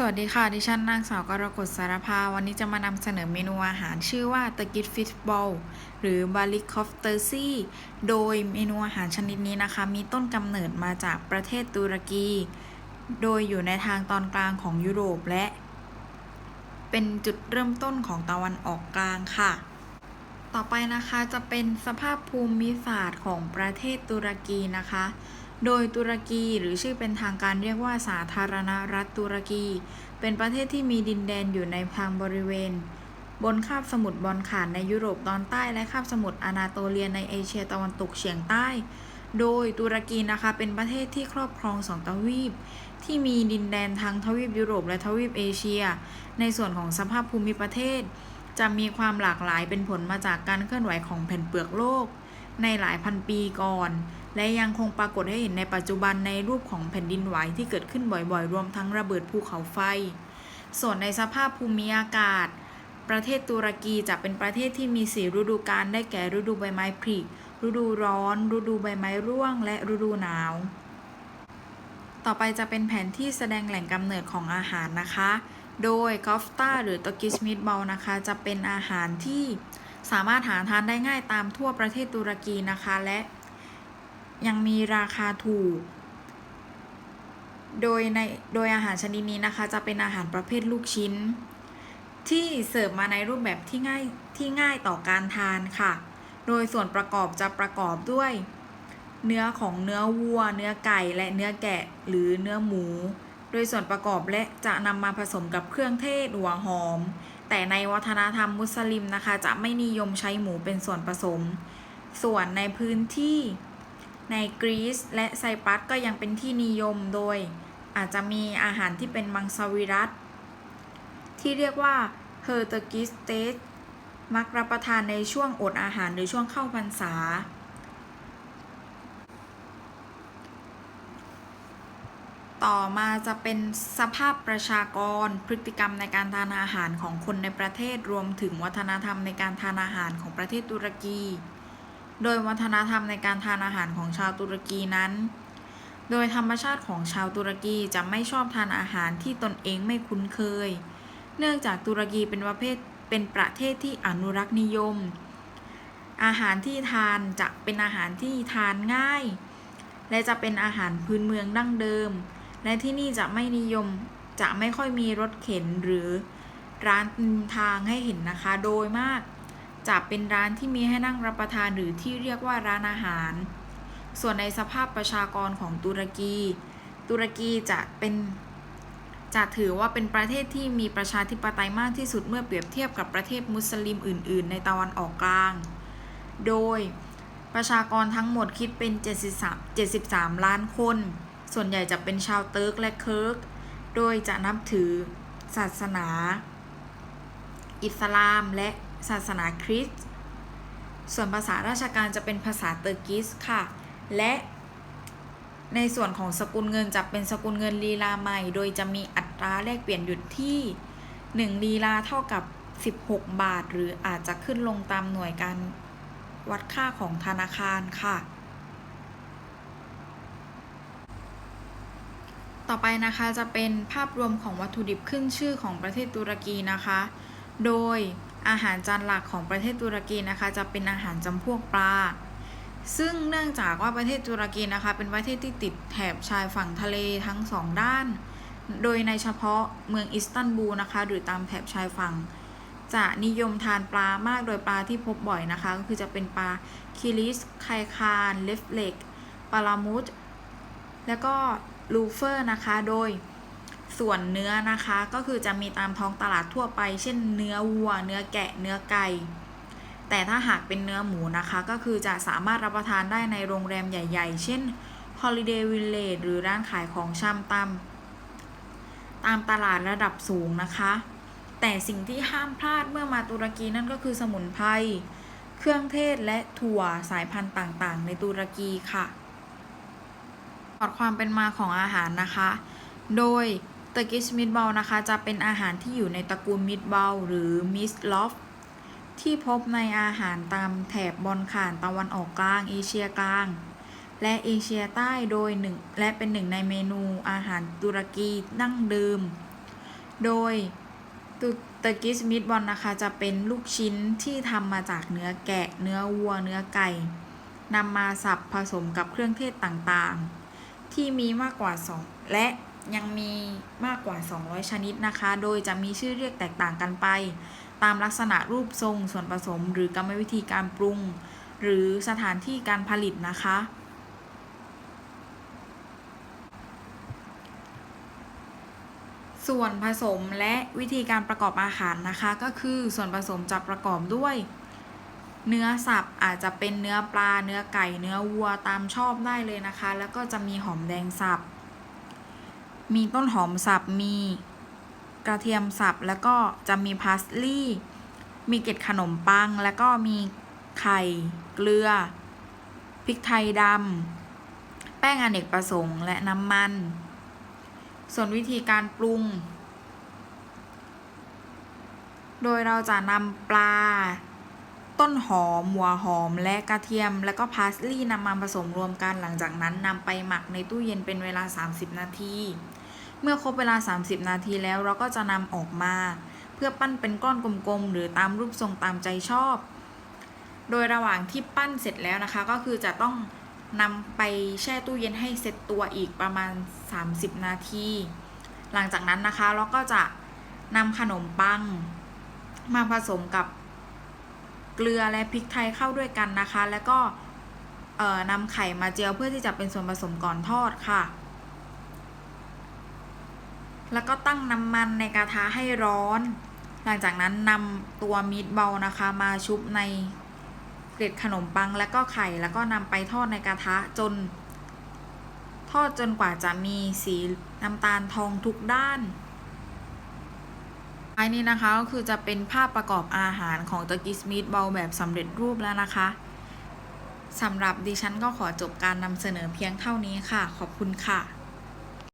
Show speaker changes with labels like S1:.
S1: สวัสดีค่ะ ดิฉันนางสาวกรกฎสารภา วันนี้จะมานำเสนอเมนูอาหารชื่อว่าตะกิดฟิชบอลหรือบาลิคอฟเตอร์ซีโดยเมนูอาหารชนิดนี้นะคะ มีต้นกำเนิดมาจากประเทศตุรกี โดยอยู่ในทางตอนกลางของยุโรปและ เป็นจุดเริ่มต้นของตะวันออกกลางค่ะ ต่อไปนะคะจะเป็นสภาพภูมิศาสตร์ของประเทศตุรกีนะคะ โดยตุรกีหรือชื่อเป็นทางการเรียกว่าสาธารณรัฐตุรกี เป็นประเทศที่มีดินแดนอยู่ในทางบริเวณ บนคาบสมุทรบอลข่านในยุโรปตอนใต้และคาบสมุทรอนาโตเลียในเอเชียตะวันตกเฉียงใต้ โดยตุรกีนะคะเป็นประเทศที่ครอบครองสองทวีป ที่มีดินแดนทั้งทวีปยุโรปและทวีปเอเชีย ในส่วนของสภาพภูมิประเทศ จะมีความหลากหลายเป็นผลมาจากการเคลื่อนไหวของแผ่นเปลือกโลก ในหลายพันปีก่อน และยังคงปรากฏให้เห็นในปัจจุบันในรูปของแผ่นดินไหวที่เกิดขึ้นบ่อยๆ รวมทั้งระเบิดภูเขาไฟ ส่วนในสภาพภูมิอากาศ ประเทศตุรกีจะเป็นประเทศที่มีสีฤดูกาลได้แก่ฤดูใบไม้ผลิฤดูร้อน ฤดูใบไม้ร่วง และฤดูหนาว ต่อไปจะเป็นแผนที่แสดงแหล่งกำเนิดของอาหารนะคะ โดยกอฟตาหรือตอกิสมิดบอลนะคะ จะเป็นอาหารที่ สามารถหาทานได้ง่ายตามทั่วประเทศตุรกีนะคะ และยังมีราคาถูก โดยในโดยอาหารชนิดนี้นะคะ จะเป็นอาหารประเภทลูกชิ้น ที่เสิร์ฟมาในรูปแบบที่ง่ายที่ง่ายต่อการทานค่ะ โดยส่วนประกอบจะประกอบด้วย เนื้อของเนื้อวัว เนื้อไก่และเนื้อแกะหรือเนื้อหมู โดยส่วนประกอบและจะนำมาผสมกับเครื่องเทศหัวหอม แต่ในวัฒนธรรมมุสลิมนะคะจะไม่นิยมใช้หมูเป็นส่วนผสม ส่วนในพื้นที่ในกรีซและไซปรัสก็ยังเป็นที่นิยมโดย อาจจะมีอาหารที่เป็นมังสวิรัตที่เรียกว่าเฮอร์เตกิสเตสมักรับประทานในช่วงอดอาหารหรือช่วงเข้าพรรษา ต่อมาจะเป็นสภาพประชากรพฤติกรรมในการทานอาหารของคนในประเทศรวมถึงวัฒนธรรมในการทานอาหารของประเทศตุรกี โดยวัฒนธรรมในการทานอาหารของชาวตุรกีนั้น โดยธรรมชาติของชาวตุรกีจะไม่ชอบทานอาหารที่ตนเองไม่คุ้นเคย เนื่องจากตุรกีเป็นประเภทเป็นประเทศที่อนุรักษ์นิยม อาหารที่ทานจะเป็นอาหารที่ทานง่าย และจะเป็นอาหารพื้นเมืองดั้งเดิม และที่นี่จะไม่นิยมจะไม่ค่อยมีรถเข็นหรือร้านทางให้เห็นนะคะ โดยมากจะเป็นร้านที่มีให้นั่งรับประทานหรือที่เรียกว่าร้านอาหาร ส่วนในสภาพประชากรของตุรกี ตุรกีจะเป็นจะถือว่าเป็นประเทศที่มีประชาธิปไตยมากที่สุดเมื่อเปรียบเทียบกับประเทศมุสลิมอื่น ๆ ในตะวันออกกลาง โดยประชากรทั้งหมดคิดเป็น 73 73 ล้านคน ส่วนใหญ่จะเป็นชาวเติร์กและเคิร์ก โดยจะนับถือศาสนา อิสลามและศาสนาคริสต์ ส่วนภาษาราชการจะเป็นภาษาเตอร์กิสค่ะ และในส่วนของสกุลเงินจะเป็นสกุลเงินลีลาใหม่ โดยจะมีอัตราแลกเปลี่ยนอยู่ที่ 1 ลีลาเท่ากับ 16 บาท หรืออาจจะขึ้นลงตามหน่วยการวัดค่าของธนาคารค่ะ ต่อไปนะคะจะเป็นภาพรวมของวัตถุดิบขึ้นชื่อของประเทศตุรกีนะคะ โดยอาหารจานหลักของประเทศตุรกีนะคะ จะเป็นอาหารจำพวกปลา ซึ่งเนื่องจากว่าประเทศตุรกีนะคะ เป็นประเทศที่ติดแถบชายฝั่งทะเลทั้งสองด้าน โดยในเฉพาะเมืองอิสตันบูลนะคะ หรือตามแถบชายฝั่ง จะนิยมทานปลามากโดยปลาที่พบบ่อยนะคะ ก็คือจะเป็นปลาคิริสไคคานเลฟเล็กปลามุดแล้วก็ ลูเฟอร์นะคะ โดยส่วนเนื้อนะคะก็คือจะมีตามท้องตลาดทั่วไป เช่นเนื้อวัว เนื้อแกะ เนื้อไก่ แต่ถ้าหากเป็นเนื้อหมูนะคะ ก็คือจะสามารถรับประทานได้ในโรงแรมใหญ่ ๆ เช่น Holiday Village หรือร้านขายของชำตามตามตลาดระดับสูงนะคะ แต่สิ่งที่ห้ามพลาดเมื่อมาตุรกีนั่นก็คือสมุนไพร เครื่องเทศและถั่วสายพันธุ์ต่างๆ ในตุรกีค่ะ ประวัติความเป็นมาของอาหารนะคะ โดยเตอร์กิชมิดบอลนะคะ จะเป็นอาหารที่อยู่ในตระกูลมิดบอลหรือมิสลอฟที่พบในอาหารตามแถบบอลข่านตะวันออกกลางเอเชียกลาง และเอเชียใต้โดยหนึ่งและเป็นหนึ่งในเมนูอาหารตุรกีดั้งเดิม โดยตุเตอร์กิสมิดบอลนะคะจะเป็นลูกชิ้นที่ทำมาจากเนื้อแกะ เนื้อวัว เนื้อไก่นำมาสับผสมกับเครื่องเทศต่างๆ ที่มีมากกว่า 2 และยังมีมากกว่า 200 ชนิดนะคะ โดยจะมีชื่อเรียกแตกต่างกันไป ตามลักษณะรูปทรงส่วนผสม หรือกรรมวิธีการปรุง หรือสถานที่การผลิตนะคะ ส่วนผสมและวิธีการประกอบอาหารนะคะ ก็คือส่วนผสมจะประกอบด้วย เนื้อสับอาจจะเป็นเนื้อปลา เนื้อไก่ เนื้อวัวตามชอบได้เลยนะคะ แล้วก็จะมีหอมแดงสับ มีต้นหอมสับ มีกระเทียมสับ แล้วก็จะมีพาสลีย์มีเกล็ดขนมปัง แล้วก็มีไข่ เกลือ พริกไทยดำ แป้งอเนกประสงค์ และน้ำมัน ส่วนวิธีการปรุง โดยเราจะนำปลา ต้นหอม หัวหอม และกระเทียม แล้วก็พาสลีย์นำมาผสมรวมกันหลังจากนั้นนำไปหมักในตู้เย็นเป็นเวลา 30 นาที เมื่อครบเวลา 30 นาทีแล้วเราก็จะนำออกมา เพื่อปั้นเป็นก้อนกลมๆ หรือตามรูปทรงตามใจชอบ โดยระหว่างที่ปั้นเสร็จแล้วนะคะ ก็คือจะต้องนำไปแช่ตู้เย็นให้เสร็จตัวอีกประมาณ 30 นาที หลังจากนั้นนะคะเราก็จะนำขนมปัง มาผสมกับ เกลือและพริกไทยเข้าด้วยกันนะคะ แล้วก็นำไข่มาเจียวเพื่อที่จะเป็นส่วนผสมก่อนทอดค่ะ แล้วก็ตั้งน้ำมันในกระทะให้ร้อน หลังจากนั้นนำตัวมีดเบลนะคะ มาชุบในเกล็ดขนมปังแล้วก็ไข่แล้วก็นำไปทอดในกระทะจน ทอดจนกว่าจะมีสีน้ำตาลทองทุกด้าน้ายนี้นะคะก็คือจะเป็นภาพประกอบอาหารของตะกิสมิทเบลแบบสำเร็จรูปแล้วนะคะสำหรับดิฉันก็ขอจบการนำเสนอเพียงเท่านี้ค่ะ ขอบคุณค่ะ